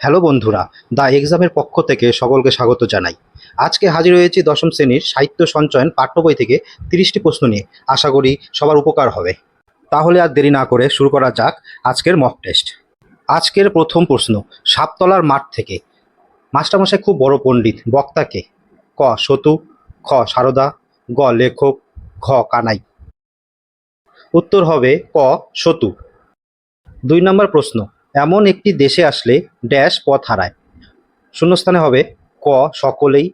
Hello বন্ধুরা, the এক্সামের পক্ষ থেকে সকলকে স্বাগত জানাই। আজকে হাজির হয়েছি দশম শ্রেণির সাহিত্য সঞ্চয়ন পাঠ্য বই থেকে তিরিশটি প্রশ্ন নিয়ে। আশা করি সবার উপকার হবে। তাহলে আর দেরি না করে শুরু করা যাক আজকের মক টেস্ট আজকের প্রথম প্রশ্ন, সাপতলার মাঠ থেকে। মাস্টারমশাই খুব বড় পণ্ডিত বক্তাকে ক, সতু, খ, সারদা, গ, লেখক, ঘ, কানাই। উত্তর হবে ক, সতু। দুই নম্বর প্রশ্ন এমন একটি দেশে আসলে ড্যাশ পথ হারায়। শূন্যস্থানে হবে ক সকলেই,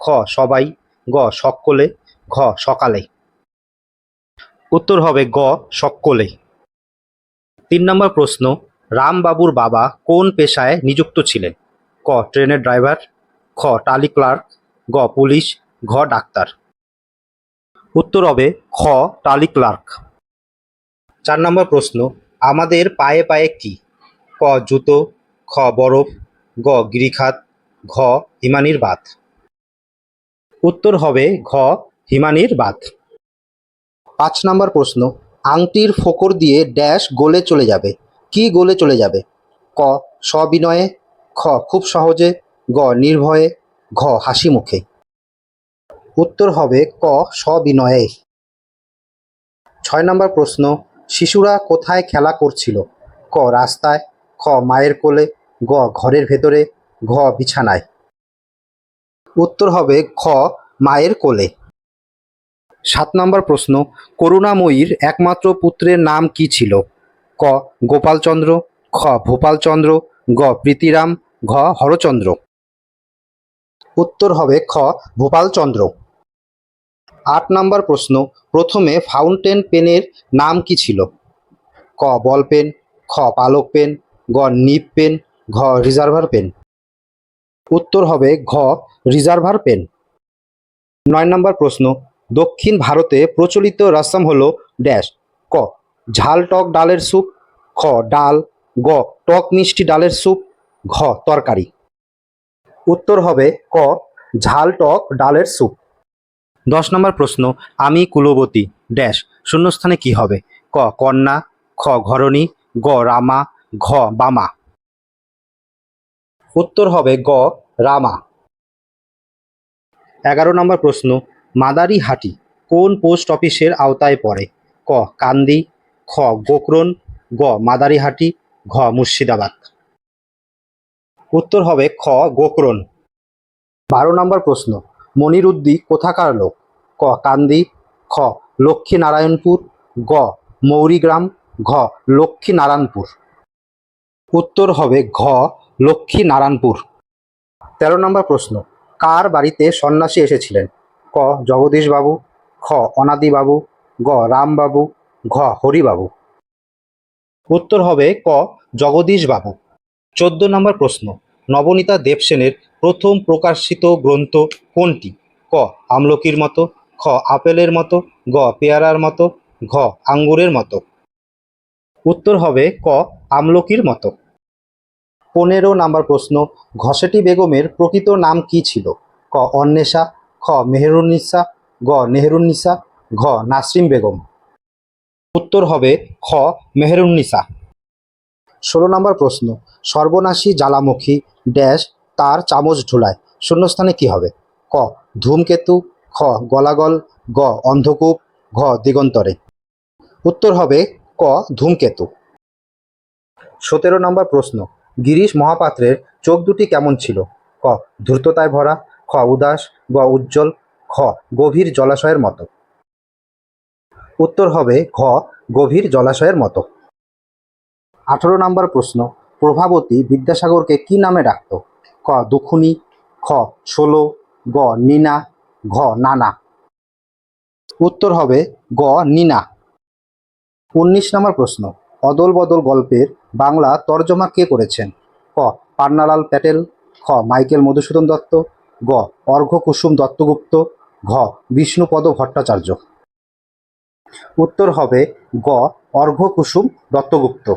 খ সবাই, গ সকলে, ঘ সকালে উত্তর হবে গ সকলে। তিন নম্বর প্রশ্ন, রামবাবুর বাবা কোন পেশায় নিযুক্ত ছিলেন? ক ট্রেনের ড্রাইভার, খ টালি ক্লার্ক, গ পুলিশ, ঘ ডাক্তার। উত্তর হবে খ টালি ক্লার্ক। চার নম্বর প্রশ্ন, আমাদের পায়ে পায়ে কি? ক জুতো, খ বরফ, গ গিরিখাত, ঘ হিমানির বাত। উত্তর হবে ঘ হিমানির বাত। পাঁচ নম্বর প্রশ্ন, আংটির ফোকর দিয়ে ড্যাশ গোলে চলে যাবে। কি গোলে চলে যাবে? ক, সবিনয়ে, খ, খুব সহজে, গ, নির্ভয়ে, ঘ, হাসি মুখে। উত্তর হবে ক, সবিনয়ে। ছয় নম্বর প্রশ্ন, শিশুরা কোথায় খেলা করছিল? ক, রাস্তায় খ, মায়ের কোলে, গ, ঘরের ভেতরে, ঘ, বিছানায়। উত্তর হবে খ, মায়ের কোলে। সাত নম্বর প্রশ্ন, করুণাময়ীর একমাত্র পুত্রের নাম কি ছিল? ক, গোপালচন্দ্র, খ, ভোপালচন্দ্র, গ, প্রীতিরাম, ঘ, হরচন্দ্র। উত্তর হবে খ, ভোপালচন্দ্র। আট নম্বর প্রশ্ন, প্রথমে ফাউন্টেন পেনের নাম কি ছিল? ক, বল পেন, খ, পালক পেন গ নিপ পেন, ঘ রিজার্ভার পেন। উত্তর হবে ঘ রিজার্ভার পেন। নয় নম্বর প্রশ্ন, দক্ষিণ ভারতে প্রচলিত রসম হল ড্যাশ। ক, ঝাল টক ডালের স্যুপ। খ, ডাল। গ, টক মিষ্টি ডালের স্যুপ। ঘ, তরকারি। উত্তর হবে ক, ঝাল টক ডালের স্যুপ। দশ নম্বর প্রশ্ন, আমি কুলবতী, ড্যাশ, শূন্যস্থানে কি হবে? ক, কন্যা। খ, ঘরণী। গ, রামা। ঘ, বামা। উত্তর হবে গ, রামা। এগারো নম্বর প্রশ্ন, মাদারিহাটি কোন পোস্ট অফিসের আওতায় পড়ে? ক, কান্দি, খ, গোকরণ, গ, মাদারিহাটি, ঘ, মুর্শিদাবাদ। উত্তর হবে খ, গোকরণ। বারো নম্বর প্রশ্ন, মনিরুদ্দি কোথাকার লোক? ক, কান্দি, খ, লক্ষ্মীনারায়ণপুর, গ, মৌরিগ্রাম, ঘ, লক্ষ্মীনারায়ণপুর। উত্তর হবে ঘ লক্ষ্মী নারায়ণপুর তেরো নম্বর প্রশ্ন, কার বাড়িতে সন্ন্যাসী এসেছিলেন? ক, জগদীশবাবু, খ, অনাদিবাবু, গ, রামবাবু, ঘ, হরিবাবু। উত্তর হবে ক, জগদীশবাবু। চোদ্দ নম্বর প্রশ্ন, নবনীতা দেবসেনের প্রথম প্রকাশিত গ্রন্থ কোনটি? ক, আমলকির মতো, খ, আপেলের মতো, গ, পেয়ারার মতো, ঘ, আঙ্গুরের মতো। উত্তর হবে ক আমলকির মতো। পনেরো নাম্বার প্রশ্ন ঘসেটি বেগমের প্রকৃত নাম কি ছিল? ক, অন্বেষা, খ, মেহরুন্নিসা, গ, নেহরুন্নিসা, ঘ, নাসরিন বেগম। উত্তর হবে খ, মেহরুন্নিসা। ষোলো নম্বর প্রশ্ন, সর্বনাশী জ্বালামুখী ড্যাশ তার চামচ ঝুলায়, শূন্যস্থানে কি হবে? ক, ধূমকেতু, খ, গলাগল, গ, অন্ধকূপ, ঘ, দিগন্তরে। উত্তর হবে ক, ধূমকেতু। সতেরো নম্বর প্রশ্ন, গিরিশ মহাপাত্রের চোখ দুটি কেমন ছিল? ক, ধূর্ততায় ভরা, খ, উদাস, গ, উজ্জ্বল, খ, গভীর জলাশয়ের মতো। উত্তর হবে ঘ, গভীর জলাশয়ের মতো। আঠারো নম্বর প্রশ্ন, প্রভাবতী বিদ্যাসাগরকে কি নামে ডাকত? ক, দুখুনি, খ, ষোলো, গ, নিনা, ঘ, নানা। উত্তর হবে গ, নিনা। উনিশ নম্বর প্রশ্ন অদল বদল গল্পের বাংলা তর্জমা কে করেছেন? ক. পান্নালাল প্যাটেল, খ. মাইকেল মধুসূদন দত্ত, গ. অর্ঘ্য কুসুম দত্তগুপ্ত, ঘ. বিষ্ণুপদ ভট্টাচার্য। উত্তর হবে গ. অর্ঘ্য কুসুম দত্তগুপ্ত।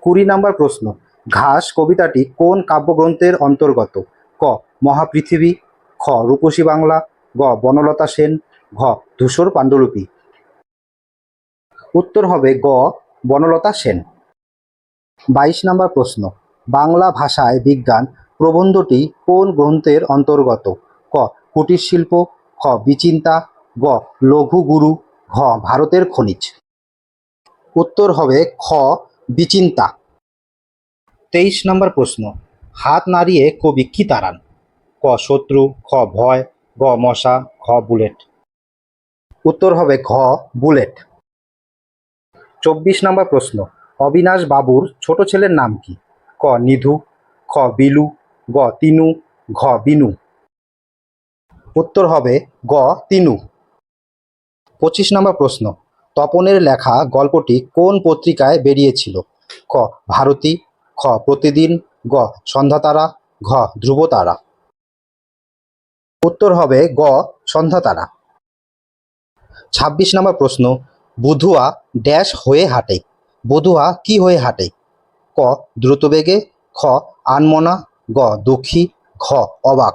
কুড়ি নম্বর প্রশ্ন। ঘাস কবিতাটি কোন কাব্যগ্রন্থের অন্তর্গত? ক. মহাপৃথিবী, খ. রূপসী বাংলা, গ. বনলতা সেন, ঘ. ধূসর পাণ্ডুলিপি। উত্তর হবে গ. বনলতা সেন। বাইশ নম্বর প্রশ্ন, বাংলা ভাষায় বিজ্ঞান প্রবন্ধটি কোন গ্রন্থের অন্তর্গত? ক, কুটির শিল্প, খ, বিচিন্তা, গ, লঘু গুরু, ঘ, ভারতের খনিজ। উত্তর হবে খ, বিচিন্তা। তেইশ নম্বর প্রশ্ন, হাত নাড়িয়ে কবি কি তাড়ান? ক, শত্রু, খ, ভয়, গ, মশা খ বুলেট। উত্তর হবে ঘ, বুলেট। চব্বিশ নম্বর প্রশ্ন, অবিনাশ বাবুর ছোট ছেলের নাম কি? ক, নিধু, খ, বিলু, গ, তিনু, ঘ, বিনু। উত্তর হবে গ, তিনু। পঁচিশ নম্বর প্রশ্ন, তপনের লেখা গল্পটি কোন পত্রিকায় বেরিয়েছিল? ক, ভারতী, খ, প্রতিদিন, গ, সন্ধ্যাতারা, ঘ, ধ্রুবতারা। উত্তর হবে গ, সন্ধ্যাতারা। ছাব্বিশ নম্বর প্রশ্ন বুধুয়া ড্যাশ হয়ে হাঁটে। বধুয়া কি হয়ে হাঁটে? ক দ্রুতবেগে খ, আনমনা। গ, দুঃখী। ঘ, অবাক।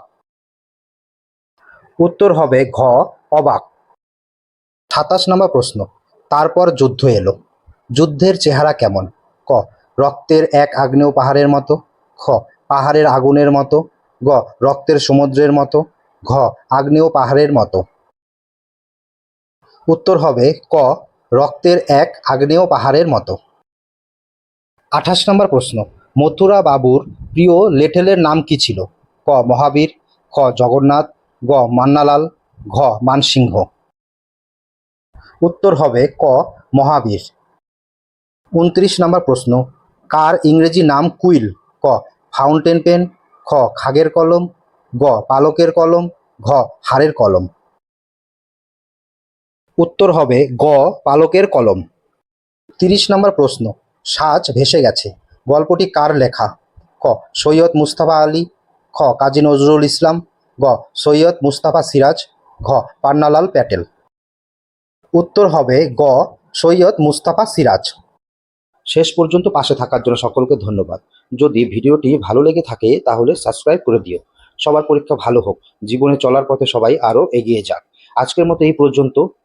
উত্তর হবে ঘ, অবাক। সাতাশ নম্বর প্রশ্ন। তারপর যুদ্ধ এলো। যুদ্ধের চেহারা কেমন? ক, রক্তের এক আগ্নেয় পাহাড়ের মতো। খ, পাহাড়ের আগুনের মতো। গ, রক্তের সমুদ্রের মতো। ঘ, আগ্নেয় পাহাড়ের মতো। উত্তর হবে ক রক্তের এক আগ্নেয় পাহাড়ের মতো। আঠাশ নম্বর প্রশ্ন, মথুরা বাবুর প্রিয় লেঠেলের নাম কি ছিল? ক, মহাবীর, খ, জগন্নাথ, গ, মান্নালাল, ঘ, মানসিংহ। উত্তর হবে ক, মহাবীর। উনত্রিশ নম্বর প্রশ্ন, কার ইংরেজি নাম কুইল? ক, ফাউন্টেন পেন, খ, খাগের কলম, গ, পালকের কলম, ঘ, হাড়ের কলম। উত্তর হবে গ, পালকের কলম। তিরিশ নম্বর প্রশ্ন, সাজ ভেসে গেছে। গল্পটি কার লেখা? ক, সৈয়দ মুস্তাফা আলী। খ, কাজী নজরুল ইসলাম। গ, সৈয়দ মুস্তাফা সিরাজ। ঘ, পান্নালাল প্যাটেল। উত্তর হবে গ, সৈয়দ মুস্তাফা সিরাজ। শেষ পর্যন্ত পাশে থাকার জন্য সকলকে ধন্যবাদ। যদি ভিডিওটি ভালো লেগে থাকে, তাহলে সাবস্ক্রাইব করে দিও। সবার পরীক্ষা ভালো হোক। জীবনে চলার পথে সবাই আরও এগিয়ে যাক। আজকের মতো এই পর্যন্ত।